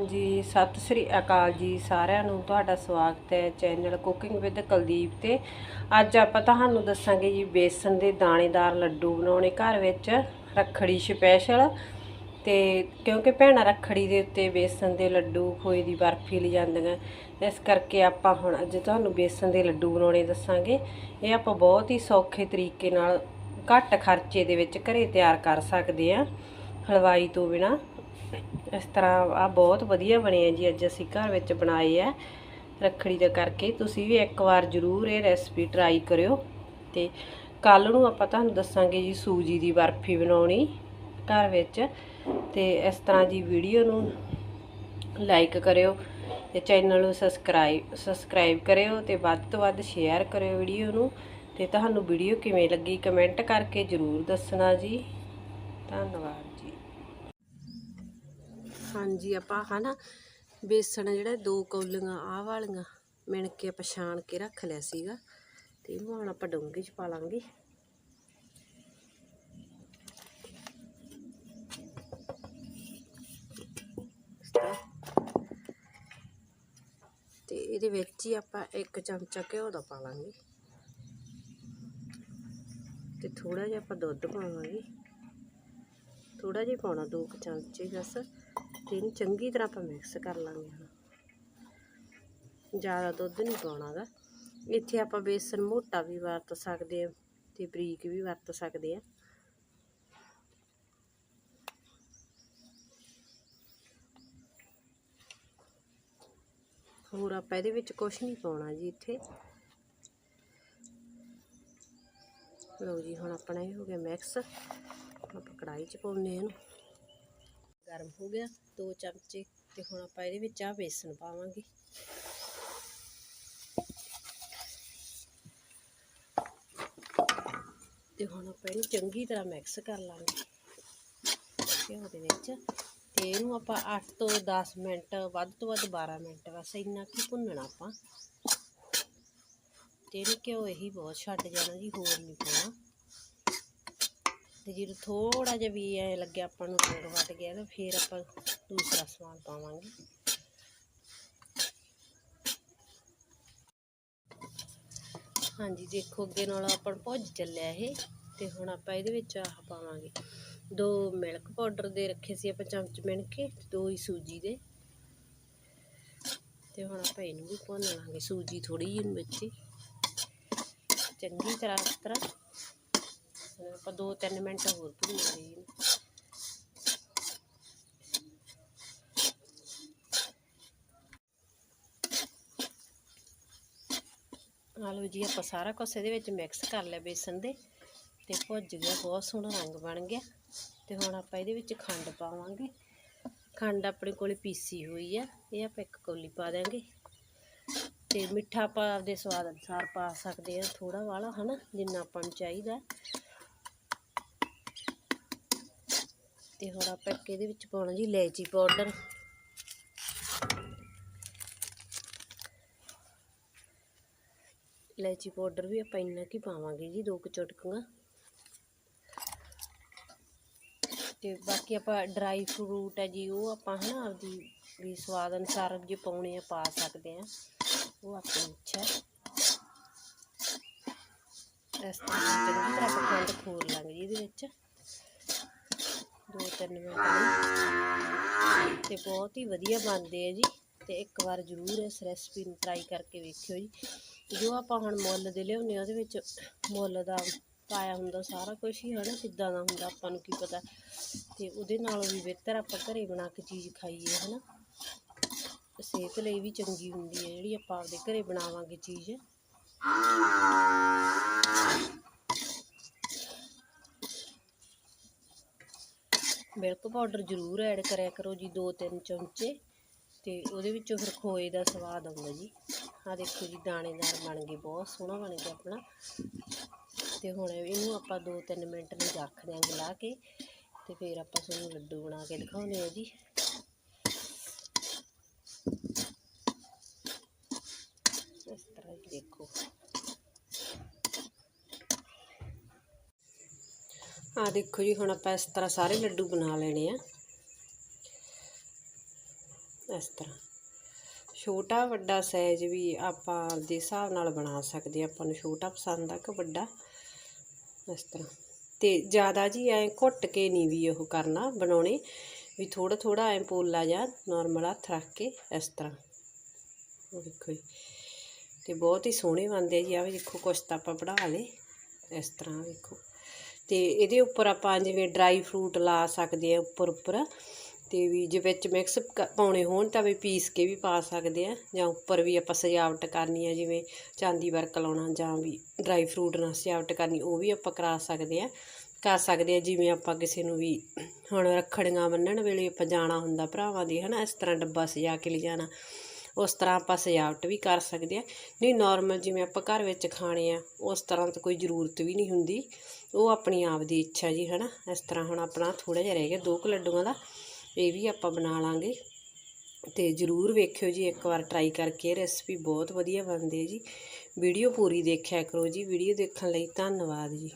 ਹਾਂਜੀ ਸਤਿ ਸ੍ਰੀ ਅਕਾਲ ਜੀ ਸਾਰਿਆਂ ਨੂੰ। ਤੁਹਾਡਾ ਸਵਾਗਤ ਹੈ ਚੈਨਲ ਕੁਕਿੰਗ ਵਿਦ ਕੁਲਦੀਪ ਤੇ। ਅੱਜ ਆਪਾਂ ਤੁਹਾਨੂੰ ਦੱਸਾਂਗੇ ਜੀ, ਬੇਸਨ ਦੇ ਦਾਣੇਦਾਰ ਲੱਡੂ ਬਣਾਉਣੇ, ਘਰ ਵਿੱਚ ਰੱਖੜੀ ਸਪੈਸ਼ਲ ਤੇ ਕਿਉਂਕਿ ਭੈਣਾਂ ਰੱਖੜੀ ਦੇ ਉੱਤੇ ਬੇਸਨ ਦੇ ਲੱਡੂ, ਖੋਏ ਦੀ ਬਰਫੀ ਲਈ ਜਾਂਦੀਆਂ। ਇਸ ਕਰਕੇ ਆਪਾਂ ਹੁਣ ਅੱਜ ਤੁਹਾਨੂੰ ਬੇਸਨ ਦੇ ਲੱਡੂ ਬਣਾਉਣੇ ਦੱਸਾਂਗੇ। ਇਹ ਆਪਾਂ ਬਹੁਤ ਹੀ ਸੌਖੇ ਤਰੀਕੇ ਨਾਲ ਘੱਟ ਖਰਚੇ ਦੇ ਵਿੱਚ ਘਰੇ ਤਿਆਰ ਕਰ ਸਕਦੇ ਆ ਹਲਵਾਈ ਤੋਂ ਬਿਨਾ। ਇਸ ਤਰ੍ਹਾਂ ਆ ਬਹੁਤ ਵਧੀਆ ਬਣੇ ਆ ਜੀ, ਅੱਜ ਅਸੀਂ ਘਰ ਵਿੱਚ ਬਣਾਏ ਆ। ਰੱਖੜੀ ਦਾ ਕਰਕੇ ਤੁਸੀਂ ਵੀ ਇੱਕ ਵਾਰ ਜ਼ਰੂਰ ਇਹ ਰੈਸਪੀ ਟਰਾਈ ਕਰਿਓ। ਤੇ ਕੱਲ ਨੂੰ ਆਪਾਂ ਤੁਹਾਨੂੰ ਦੱਸਾਂਗੇ ਜੀ ਸੂਜੀ ਦੀ ਬਰਫੀ ਬਣਾਉਣੀ ਘਰ ਵਿੱਚ। ਤੇ ਇਸ ਤਰ੍ਹਾਂ ਦੀ ਵੀਡੀਓ ਨੂੰ ਲਾਈਕ ਕਰਿਓ ਤੇ ਚੈਨਲ ਨੂੰ ਸਬਸਕ੍ਰਾਈਬ ਸਬਸਕ੍ਰਾਈਬ ਕਰਿਓ ਤੇ ਵੱਧ ਤੋਂ ਵੱਧ ਸ਼ੇਅਰ ਕਰਿਓ ਵੀਡੀਓ ਨੂੰ। ਤੇ ਤੁਹਾਨੂੰ ਵੀਡੀਓ ਕਿਵੇਂ ਲੱਗੀ ਕਮੈਂਟ ਕਰਕੇ ਜ਼ਰੂਰ ਦੱਸਣਾ ਜੀ। ਧੰਨਵਾਦ। ਹਾਂਜੀ, ਆਪਾਂ ਹਨਾ, ਬੇਸਣ ਜਿਹੜਾ, ਦੋ ਕੌਲੀਆਂ ਆਹ ਵਾਲੀਆਂ ਮਿਣ ਕੇ ਛਾਣ ਕੇ ਰੱਖ ਲਿਆ ਸੀਗਾ, ਤੇ ਇਹਨੂੰ ਹੁਣ ਆਪਾਂ ਡੋਂਗੇ 'ਚ ਪਾ ਲਾਂਗੇ। ਇਸ ਤੇ ਇਹਦੇ ਵਿੱਚ ਹੀ ਆਪਾਂ ਇੱਕ ਚਮਚਾ ਘਿਓ ਦਾ ਪਾ ਲਾਂਗੇ। ਤੇ ਥੋੜਾ ਜਿਹਾ ਆਪਾਂ ਦੁੱਧ ਪਾਵਾਂਗੇ। ਥੋੜਾ ਜਿਹਾ ਪਾਉਣਾ, ਦੋ ਕੁ ਚਮਚੇ ਬਸ। ਤੇ ਇਹਨੂੰ ਚੰਗੀ ਤਰ੍ਹਾਂ ਆਪਾਂ ਮਿਕਸ ਕਰ ਲਾਂਗੇ ਹੁਣ ਜ਼ਿਆਦਾ ਦੁੱਧ ਨਹੀਂ ਪਾਉਣਾ ਗਾ ਇੱਥੇ ਆਪਾਂ ਬੇਸਨ ਮੋਟਾ ਵੀ ਵਰਤ ਸਕਦੇ ਆ ਤੇ ਬਰੀਕ ਵੀ ਵਰਤ ਸਕਦੇ ਆ ਹੋਰ ਆਪਾਂ ਇਹਦੇ ਵਿੱਚ ਕੁਝ ਨਹੀਂ ਪਾਉਣਾ ਜੀ ਇੱਥੇ। ਲਓ ਜੀ, ਹੁਣ ਆਪਣਾ ਇਹ ਹੋ ਗਿਆ ਮਿਕਸ ਆਪਾਂ ਕੜਾਈ 'ਚ ਪਾਉਨੇ ਇਹਨੂੰ। ਗਰਮ ਹੋ ਗਿਆ, ਦੋ ਚਮਚੇ, ਤੇ ਹੁਣ ਆਪਾਂ ਇਹਦੇ ਵਿੱਚ ਆ ਬੇਸਨ ਪਾਵਾਂਗੇ। ਤੇ ਹੁਣ ਆਪਾਂ ਇਹਨੂੰ ਚੰਗੀ ਤਰ੍ਹਾਂ ਮਿਕਸ ਕਰ ਲਾਂਗੇ। ਘਿਓ ਦੇ ਵਿੱਚ। ਤੇ ਇਹਨੂੰ ਆਪਾਂ 8 ਤੋਂ 10 ਮਿੰਟ, ਵੱਧ ਤੋਂ ਵੱਧ 12 ਮਿੰਟ ਬਸ ਇੰਨਾ ਕੀ ਭੁੰਨਣਾ ਆਪਾਂ। ਤੇ ਇਹਨੂੰ ਘਿਓ ਇਹੀ ਬਹੁਤ ਛੱਡ ਜਾਣਾ ਜੀ, ਹੋਰ ਨਹੀਂ ਪਾਉਣਾ। ਤੇ ਜਦੋਂ ਥੋੜਾ ਜਿਹਾ ਵੀ ਐ ਲੱਗਿਆ ਆਪਾਂ ਨੂੰ ਰੰਗ ਵੱਟ ਗਿਆ ਨਾ, ਫਿਰ ਆਪਾਂ ਦੂਸਰਾ ਸਮਾਨ ਪਾਵਾਂਗੇ। ਹਾਂਜੀ, ਦੇਖੋ ਅੱਗੇ ਨਾਲ ਆਪਾਂ ਭੁੱਜ ਚੱਲਿਆ ਇਹ, ਤੇ ਹੁਣ ਆਪਾਂ ਇਹਦੇ ਵਿੱਚ ਆਹ ਪਾਵਾਂਗੇ। ਦੋ ਮਿਲਕ ਪਾਊਡਰ ਦੇ ਰੱਖੇ ਸੀ ਆਪਾਂ ਚਮਚ ਮਿਣ ਕੇ ਦੋ ਹੀ ਸੂਜੀ ਦੇ। ਤੇ ਹੁਣ ਆਪਾਂ ਇਹਨੂੰ ਵੀ ਭੁੰਨ ਲਾਂਗੇ, ਸੂਜੀ ਥੋੜੀ ਜਿਹੀ ਵਿੱਚ ਚੰਗੀ ਤਰ੍ਹਾਂ ਇਸ ਤਰ੍ਹਾਂ ਆਪਾਂ 2-3 ਮਿੰਟ ਹੋਰ ਭੁੰਨਾਂਗੇ ਇਹਨੂੰ। ਆ ਲਓ ਜੀ, ਆਪਾਂ ਸਾਰਾ ਕੁਝ ਇਹਦੇ ਵਿੱਚ ਮਿਕਸ ਕਰ ਲਿਆ ਬੇਸਨ ਦੇ। ਤੇ ਭੁੱਜ ਗਿਆ, ਬਹੁਤ ਸੋਹਣਾ ਰੰਗ ਬਣ ਗਿਆ। ਤੇ ਹੁਣ ਆਪਾਂ ਇਹਦੇ ਵਿੱਚ ਖੰਡ ਪਾਵਾਂਗੇ। ਖੰਡ ਆਪਣੇ ਕੋਲੇ ਪੀਸੀ ਹੋਈ ਆ। ਇਹ ਆਪਾਂ ਇੱਕ ਕੌਲੀ ਪਾ ਦਾਂਗੇ ਤੇ ਮਿੱਠਾ ਆਪਾਂ ਆਪਦੇ ਸਵਾਦ ਅਨੁਸਾਰ ਪਾ ਸਕਦੇ ਆ। ਥੋੜਾ ਵਾਲਾ, ਹਨਾ, ਜਿੰਨਾ ਆਪਾਂ ਨੂੰ ਚਾਹੀਦਾ। ਤੇ ਹੁਣ ਆਪਾਂ ਇੱਕ ਇਹਦੇ ਵਿੱਚ ਪਾਉਣਾ ਜੀ ਇਲਾਇਚੀ ਪਾਊਡਰ ਇਲਾਇਚੀ ਪਾਊਡਰ ਵੀ ਆਪਾਂ ਇੰਨਾ ਕੀ ਪਾਵਾਂਗੇ ਜੀ, ਦੋ ਕੁ ਚੁਟਕੀਆਂ। ਤੇ ਬਾਕੀ ਆਪਾਂ ਡਰਾਈ ਫਰੂਟ ਹੈ ਜੀ, ਉਹ ਆਪਾਂ ਹਨਾ ਆਪਦੀ ਵੀ ਸਵਾਦ ਅਨੁਸਾਰ ਜੇ ਪਾਉਣੇ ਆ, ਪਾ ਸਕਦੇ ਆ। ਉਹ ਆਪਣੀ ਇੱਛਾ ਹੈ। ਇਸ ਤਰ੍ਹਾਂ ਚੰਗੀ ਤਰ੍ਹਾਂ ਆਪਾਂ ਖੰਡ ਲਾਂਗੇ ਜੀ ਇਹਦੇ ਵਿੱਚ। ਦੋ ਤਿੰਨ ਮਿੰਟ ਲਈ। ਤੇ ਬਹੁਤ ਹੀ ਵਧੀਆ ਬਣਦੇ ਆ ਜੀ। ਤੇ ਇੱਕ ਵਾਰ ਜ਼ਰੂਰ ਇਸ ਰੈਸਪੀ ਨੂੰ ਟਰਾਈ ਕਰਕੇ ਵੇਖਿਓ ਜੀ। ਜੋ ਆਪਾਂ ਹੁਣ ਮੁੱਲ ਦੇ ਲਿਆਉਂਦੇ ਆ ਉਹਦੇ ਵਿੱਚ ਮੁੱਲ ਦਾ ਪਾਇਆ ਹੁੰਦਾ, ਸਾਰਾ ਕੁਝ ਹੀ ਹਨਾ, ਕਿੱਦਾਂ ਦਾ ਹੁੰਦਾ, ਆਪਾਂ ਨੂੰ ਕੀ ਪਤਾ। ਤੇ ਉਹਦੇ ਨਾਲੋਂ ਵੀ ਬਿਹਤਰ ਆਪਾਂ ਘਰੇ ਬਣਾ ਕੇ ਚੀਜ਼ ਖਾਈਏ, ਹਨਾ। ਸਿਹਤ ਲਈ ਵੀ ਚੰਗੀ ਹੁੰਦੀ ਹੈ, ਜਿਹੜੀ ਆਪਾਂ ਆਪਦੇ ਘਰੇ ਬਣਾਵਾਂਗੇ ਚੀਜ਼। ਮਿਲਕ ਪਾਊਡਰ ਜ਼ਰੂਰ ਐਡ ਕਰਿਆ ਕਰੋ ਜੀ, ਦੋ ਤਿੰਨ ਚਮਚੇ। ਤੇ ਉਹਦੇ ਵਿੱਚੋਂ ਫਿਰ ਖੋਏ ਦਾ ਸਵਾਦ ਆਉਂਦਾ ਜੀ। ਆ ਦੇਖੋ ਜੀ, ਦਾਣੇਦਾਰ ਬਣ ਗਏ, ਬਹੁਤ ਸੋਹਣਾ ਬਣ ਗਿਆ ਆਪਣਾ। ਤੇ ਹੁਣ ਇਹਨੂੰ ਆਪਾਂ 2-3 ਮਿੰਟ ਲਈ ਰੱਖ ਦਿਆਂਗੇ ਲਾ ਕੇ। ਤੇ ਫਿਰ ਆਪਾਂ ਤੁਹਾਨੂੰ ਲੱਡੂ ਬਣਾ ਕੇ ਦਿਖਾਉਂਦੇ ਹਾਂ ਜੀ। ਇਸ ਤਰ੍ਹਾਂ ਹੀ ਦੇਖੋ। ਆ ਦੇਖੋ ਜੀ, ਹੁਣ ਆਪਾਂ ਇਸ ਤਰ੍ਹਾਂ ਸਾਰੇ ਲੱਡੂ ਬਣਾ ਲੈਣੇ ਆ। ਇਸ ਤਰ੍ਹਾਂ। ਛੋਟਾ ਵੱਡਾ ਸਾਈਜ਼ ਵੀ ਆਪਾਂ ਦੇ ਹਿਸਾਬ ਨਾਲ ਬਣਾ ਸਕਦੇ ਆਪਾਂ ਨੂੰ ਛੋਟਾ ਪਸੰਦ ਆ ਕਿ ਵੱਡਾ? ਇਸ ਤਰ੍ਹਾਂ। ਤੇ ਜ਼ਿਆਦਾ ਜੀ ਐ ਘੁੱਟ ਕੇ ਨਹੀਂ ਵੀ ਉਹ ਕਰਨਾ ਬਣਾਉਣੇ। ਵੀ ਥੋੜਾ ਥੋੜਾ ਐ ਪੋਲਾ ਜਾਂ ਨਾਰਮਲ ਹੱਥ ਰੱਖ ਕੇ ਇਸ ਤਰ੍ਹਾਂ। ਉਹ ਦੇਖੋ ਜੀ। ਤੇ ਬਹੁਤ ਹੀ ਸੋਹਣੇ ਬਣਦੇ ਆ ਜੀ। ਆ ਵੀ ਦੇਖੋ, ਕੁਛ ਤਾਂ ਆਪਾਂ ਬਣਾ ਲਏ। ਇਸ ਤਰ੍ਹਾਂ ਵੇਖੋ। ਤੇ ਇਹਦੇ ਉੱਪਰ ਆਪਾਂ ਜਿਵੇਂ ਡਰਾਈ ਫਰੂਟ ਲਾ ਸਕਦੇ ਆ ਉੱਪਰ ਉੱਪਰ, ਤੇ ਵੀ ਜੇ ਵਿੱਚ ਮਿਕਸ ਪਾਉਣੇ ਹੋਣ ਤਾਂ ਵੀ ਪੀਸ ਕੇ ਵੀ ਪਾ ਸਕਦੇ ਆ, ਜਾਂ ਉੱਪਰ ਵੀ ਆਪਾਂ ਸਜਾਵਟ ਕਰਨੀ ਆ, ਜਿਵੇਂ ਚਾਂਦੀ ਵਰਕ ਲਾਉਣਾ ਜਾਂ ਵੀ ਡਰਾਈ ਫਰੂਟ ਨਾਲ ਸਜਾਵਟ ਕਰਨੀ, ਉਹ ਵੀ ਆਪਾਂ ਕਰਾ ਸਕਦੇ ਆ। ਕਰ ਸਕਦੇ ਆ, ਜਿਵੇਂ ਆਪਾਂ ਕਿਸੇ ਨੂੰ ਵੀ ਹੁਣ ਰੱਖੜੀਆਂ ਬੰਨਣ ਵੇਲੇ ਆਪਾਂ ਜਾਣਾ ਹੁੰਦਾ ਭਰਾਵਾਂ ਦੇ, ਹਨਾ, ਇਸ ਤਰ੍ਹਾਂ ਡੱਬਾ ਸਜਾ ਕੇ ਲਿਜਾਣਾ। ਉਸ ਤਰ੍ਹਾਂ ਆਪਾਂ ਸਜਾਵਟ ਵੀ ਕਰ ਸਕਦੇ ਆ ਨਹੀਂ ਨਾਰਮਲ ਜਿਵੇਂ ਆਪਾਂ ਘਰ ਵਿੱਚ ਖਾਣੇ ਆ, ਉਸ ਤਰ੍ਹਾਂ ਤਾਂ ਕੋਈ ਜ਼ਰੂਰਤ ਵੀ ਨਹੀਂ ਹੁੰਦੀ। ਉਹ ਆਪਣੀ ਆਪ ਦੀ ਇੱਛਾ ਜੀ, ਹਨਾ। ਇਸ ਤਰ੍ਹਾਂ ਹੁਣ ਆਪਣਾ ਥੋੜਾ ਜਿਹਾ ਰਹਿ ਗਿਆ, ਦੋ ਕੁ ਲੱਡੂਆਂ ਦਾ, ਇਹ ਵੀ ਆਪਾਂ ਬਣਾ ਲਾਂਗੇ। ਤੇ ਜਰੂਰ ਵੇਖਿਓ ਜੀ, ਇੱਕ ਵਾਰ ਟਰਾਈ ਕਰਕੇ ਰੈਸਪੀ ਬਹੁਤ ਵਧੀਆ ਬਣਦੀ ਹੈ ਜੀ। ਵੀਡੀਓ ਪੂਰੀ ਦੇਖਿਆ ਕਰੋ ਜੀ, ਵੀਡੀਓ ਦੇਖਣ ਲਈ ਧੰਨਵਾਦ ਜੀ।